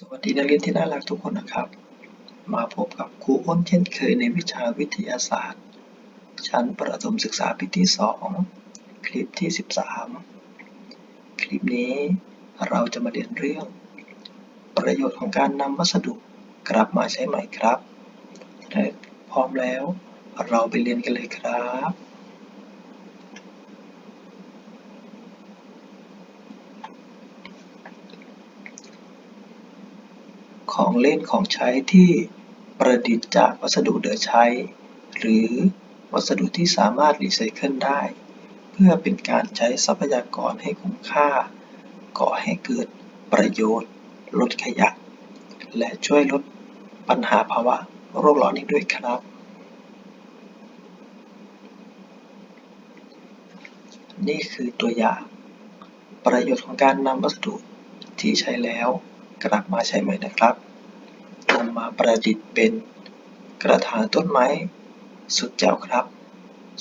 สวัสดีนักเรียนที่น่ารักทุกคนนะครับ มาพบกับครูอ้นเช่นเคยในวิชาวิทยาศาสตร์ ชั้นประถมศึกษาปีที่ 2 คลิปที่ 13 คลิปนี้เราจะมาเรียนเรื่อง ประโยชน์ของการนำวัสดุกลับมาใช้ใหม่ครับ พร้อมแล้วเราไปเรียนกันเลยครับ ของเล่นของใช้ที่ประดิษฐ์จากวัสดุเหลือใช้ หรือวัสดุที่สามารถรีไซเคิลได้ เพื่อเป็นการใช้ทรัพยากรให้คุ้มค่า ก่อให้เกิดประโยชน์ ลดขยะ และช่วยลดปัญหาภาวะโลกร้อนอีกด้วยครับ นี่คือตัวอย่าง ประโยชน์ของการนำวัสดุที่ใช้แล้ว กลับมาใช้ใหม่นะครับนำมาประดิษฐ์เป็นกระถางต้นไม้ สุดแจ๋วครับ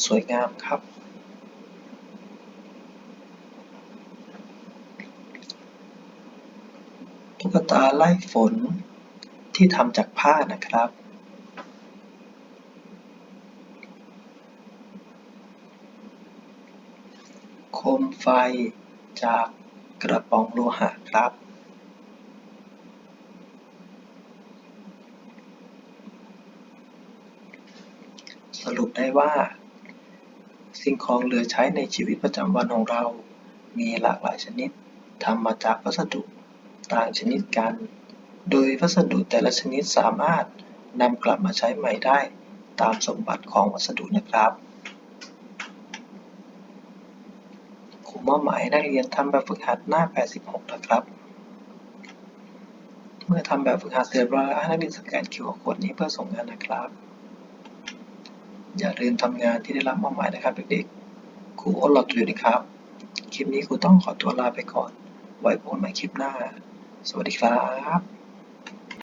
สวยงามครับ ตุ๊กตาไล่ฝนที่ทำจากผ้านะครับโคมไฟจากกระป๋องโลหะครับ สรุปได้ว่า สิ่งของเหลือใช้ในชีวิตประจำวันของเรา มีหลากหลายชนิดทำมาจากวัสดุต่างชนิดกัน โดยวัสดุแต่ละชนิดสามารถนำกลับมาใช้ใหม่ได้ตามสมบัติของวัสดุนะครับครูมอบหมายนักเรียนทำแบบฝึกหัดหน้า 86 นะครับ เมื่อทำแบบฝึกหัดเสร็จแล้วให้นักเรียนสแกน QR Code นี้เพื่อส่งงานนะครับ อย่าลืมทำงานที่ได้รับมอบหมายนะครับเด็กๆ ครูอ้นรออยู่นะครับ คลิปนี้ครูต้องขอตัวลาไปก่อน ไว้พบกันใหม่คลิปหน้า สวัสดีครับ